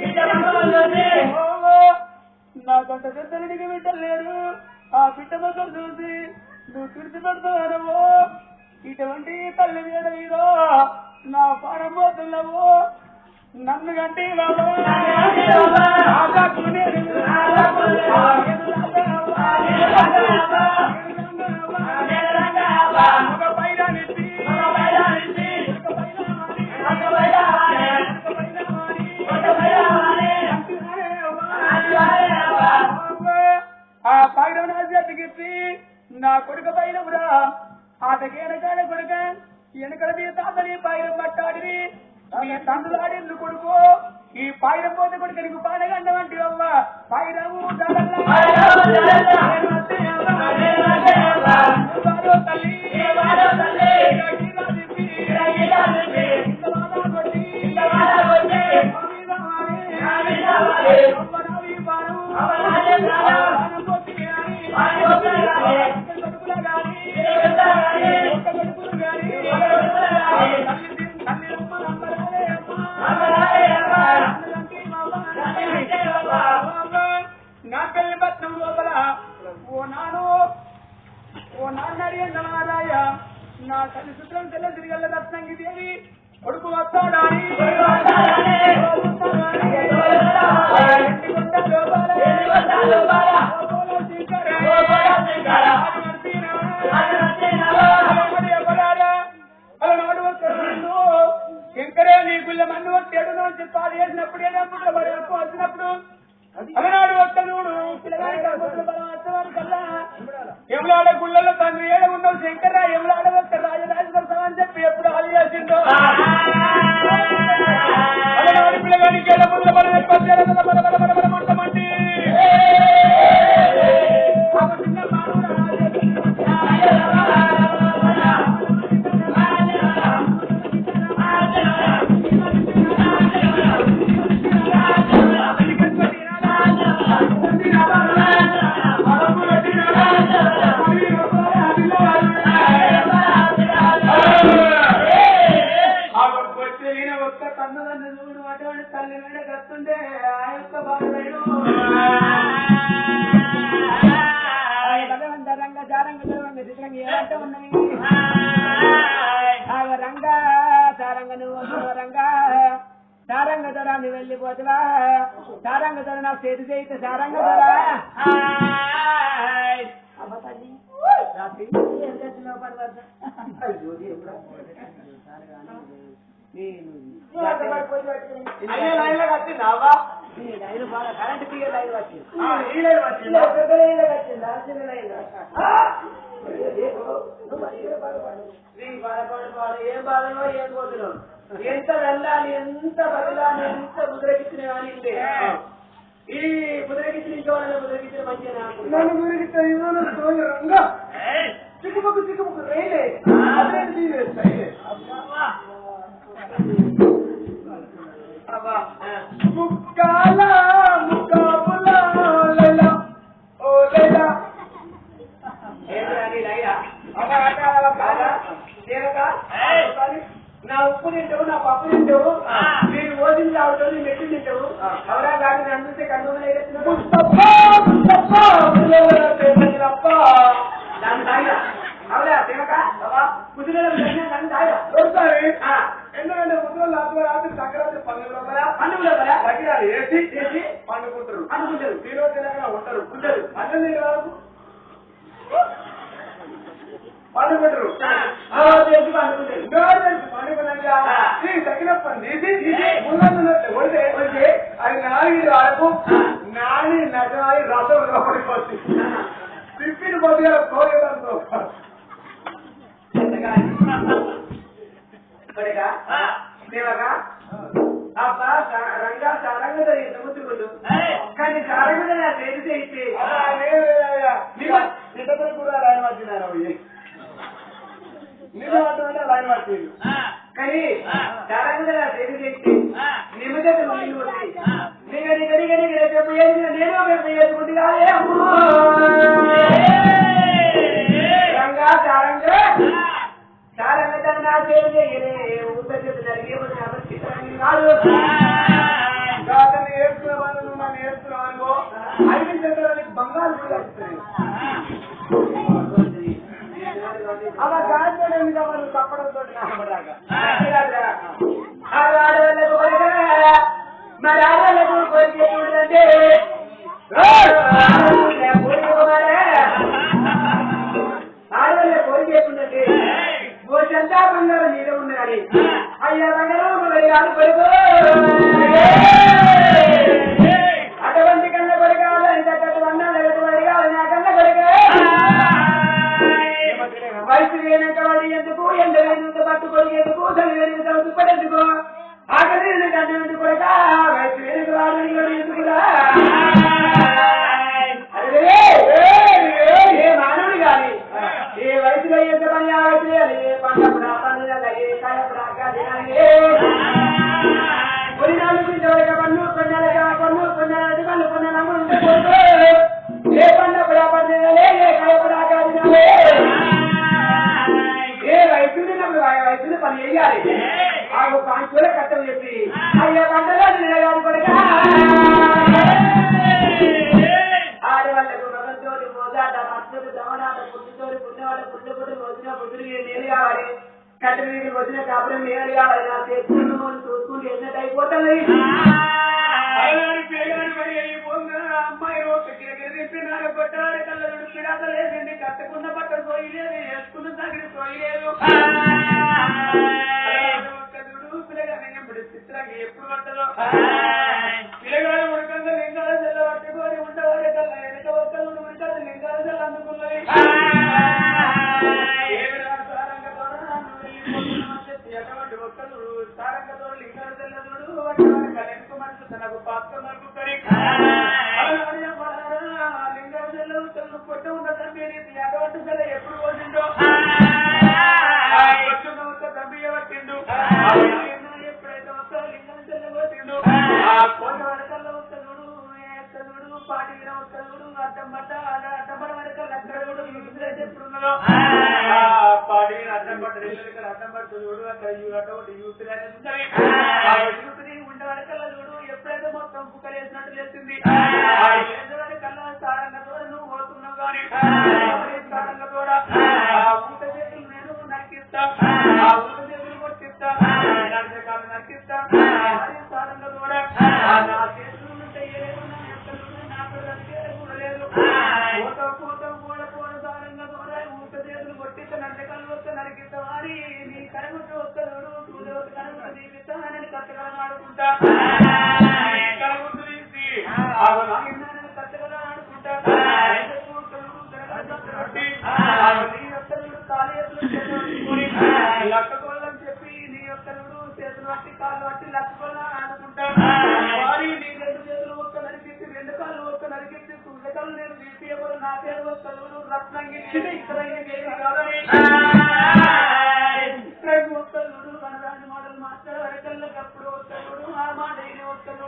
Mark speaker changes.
Speaker 1: బిడ్డ చూసి నాకంట పెద్దలికి బిడ్డలేరు ఆ బిడ్డ మొత్తం చూసి నువ్వు తుడిచి పెడతావు ఇటువంటి తల్లి మీద ఇదో నా పానం పోతున్నావు నన్ను కంటే ఆ పైన నా చేతికి నా కొడుకు పైన కూడా కూడా ఆటకి వెనకాల కొడుక వెనకల మీ తాతని పైన పట్టాడిని మీ తండ్రులాడిల్లు కొడుకు ఈ పైన పోతే కొడుకు నీకు పాడగండ వంటి అవ్వ పైనము ఓ నాన్నడి అన్నమారాయ నా తల్లి సుత్రం తెల్ల తిరిగల్ల దత్తంగి దేవి కొడుకు వస్తాడాని శంకరే మీద కత్తుంటే ఆ యొక్క బాధలు రంగ జారంగ జారంగ చిత్రంగా ఏమంటే ఉన్నవి? ఆగ రంగ సారంగ నువ్వు రంగ. సారంగ ధర నువ్వు వెళ్ళిపోతువా? సారంగ ధర నాకు చేతి చేయితే సారంగ రాత్రి కరెంట్ తీగ లైన్ వచ్చింది
Speaker 2: బాధపడి బాధ. ఏం బాధనో ఏం పోతున్నావు ఎంత వెళ్ళాలి ఎంత బదలాలి ఎంత ముద్రకిచ్చిన కానీ ఉంటే ఈ ముద్రకిచ్చిన ఇంకోవాలనే ముద్రకిచ్చిన మంచిగా
Speaker 1: నన్ను రంగా చిక్కుముక్కు చిక్కుముక్కు రైలే. అదే తీరే
Speaker 2: నా ఉప్పు తింటావు నా పప్పు తింటావు నేను ఓదిని తాగుతావు నీ మెట్టి తింటావు.
Speaker 1: తేమరప్ప
Speaker 2: దాన్ని తాగిరా. అవునా కుదిరేలా నన్ను తాగిరా.
Speaker 1: ఎందుకంటే రాత్రి సంక్రాంతి పండుగ లోపల వేసి
Speaker 2: చేసి
Speaker 1: పండుకుంటారు.
Speaker 2: అనుకుంటారు
Speaker 1: తీరో తెలంగాణ ఉంటారు
Speaker 2: ఉంటారు.
Speaker 1: అన్నం పండుకుంటారు
Speaker 2: అనుకుంటారు
Speaker 1: ఇంకా తెలుసు పండుకున్నాక తగినప్పటి తీసి ముందున్నట్టు కొడితే కొడితే అది నాలుగు వరకు నాని నజాయి రసం లోపడిపోతుంది తిప్పిని కోరేదంతో
Speaker 2: ఇప్పటికా? దేవగా అబ్బా రంగా సారంగా ముద్దుకుండు కానీ సారంగా నా పేరు చేయితే
Speaker 1: చిన్నప్పుడు కూడా రాయమన్నారు నిన్ను పట్టుకుంటే లైన్ పట్టిండు
Speaker 2: కానీ దారంగా తెలివి చేసి నిమ్మగడ్డ నిగ నిగ నిగ నిగ చెప్పు ఏంటి నేను కాదే అమ్మో రంగా సారంగా తన నా కాదు
Speaker 1: అతను అనుకో చంద్రానికి బంగారు కూడా
Speaker 2: ఎటువంటిదంటే, ఓటంతా బంగారం మీద ఉన్నది అయ్యా బంగారం మరి ఆడు వయసు వేయనంత ఎందుకు ఎండ పట్టుకొని ఎందుకు చలి వేయనంత ఆకలి గడ్డ ఎందుకు కొడక వయసు వేయనంత వాడు నీకు ఎందుకురా ఏ మానవుడు ఏ వయసులో ఎంత పని ఆ వయసు చేయాలి పండప్పుడు ఆ పని కాయప్పుడు ఆ చేయాలి. ఆ ఒక కాంచులే కట్టం చెప్పి అయ్యా పంటలో నిలగాలి కొడుక? ఆడవాళ్ళకు మగంతోటి మోగాట మత్తులు దమనాట పుట్టుతోటి పుణ్యవాళ్ళ పుట్టు పుట్టు వచ్చిన పుట్టుడికి నీళ్ళు కావాలి? కట్ట మీద వచ్చిన కాపురం నీళ్ళు కావాలి. నా చేసుకుంటూ చూసుకుంటూ ఎన్నట్టు అయిపోతుంది
Speaker 1: అయ్యారు పేగారు మరి అయిపోగా అమ్మాయి రోజు గిరగిరిపినారు కొట్టారు కళ్ళ పిడాత లేదండి కట్టకున్న బట్ట సోయలేదు వేసుకున్న తగిన సోయలేదు ఏమి రా సారంగతోడ నన్ను వెళ్ళిపోతున్నామని చెప్పి అటువంటి ఒక్కలు సారంగతోడ లింగాల జల్ల చూడు వాటి కలెంకు మనసు తనకు పాత్ర మనకు లింగాల జల్ల పొట్ట జల్ల ఎప్పుడు ఎప్పుడున్నదో పాడి పడ్డ ఇళ్ళకి అడ్డం పడ్డ చూడు అక్కడ అటువంటి యూతులు అనేది ఉంటాయి ఆ. యూతుని ఉండే వరకల్లా చూడు ఎప్పుడైతే మొత్తం కుక్కలేసినట్టు లేని వరకల్లా సారంగతో నువ్వు పోతున్నావు కానీ సారంగతో ఆ. అనుకుంటా. ఎక్కడ గుర్తులింది లక్కగొల్లని చెప్పి నీ యొక్క చేతులు పట్టి కాళ్ళు పట్టి లక్కగొల్ల అనుకుంటా వారి నీ రెండు చేతులు ఒక్క నరికించి రెండు కాళ్ళు ఒక్క నరికించి సుండకలు నేను నా పేరు ఒక్కలు రత్నంగి ఇక్కడ ఒక్కలు మనరాజు మోడల్ మాస్టర్ అరకల్లో وسلم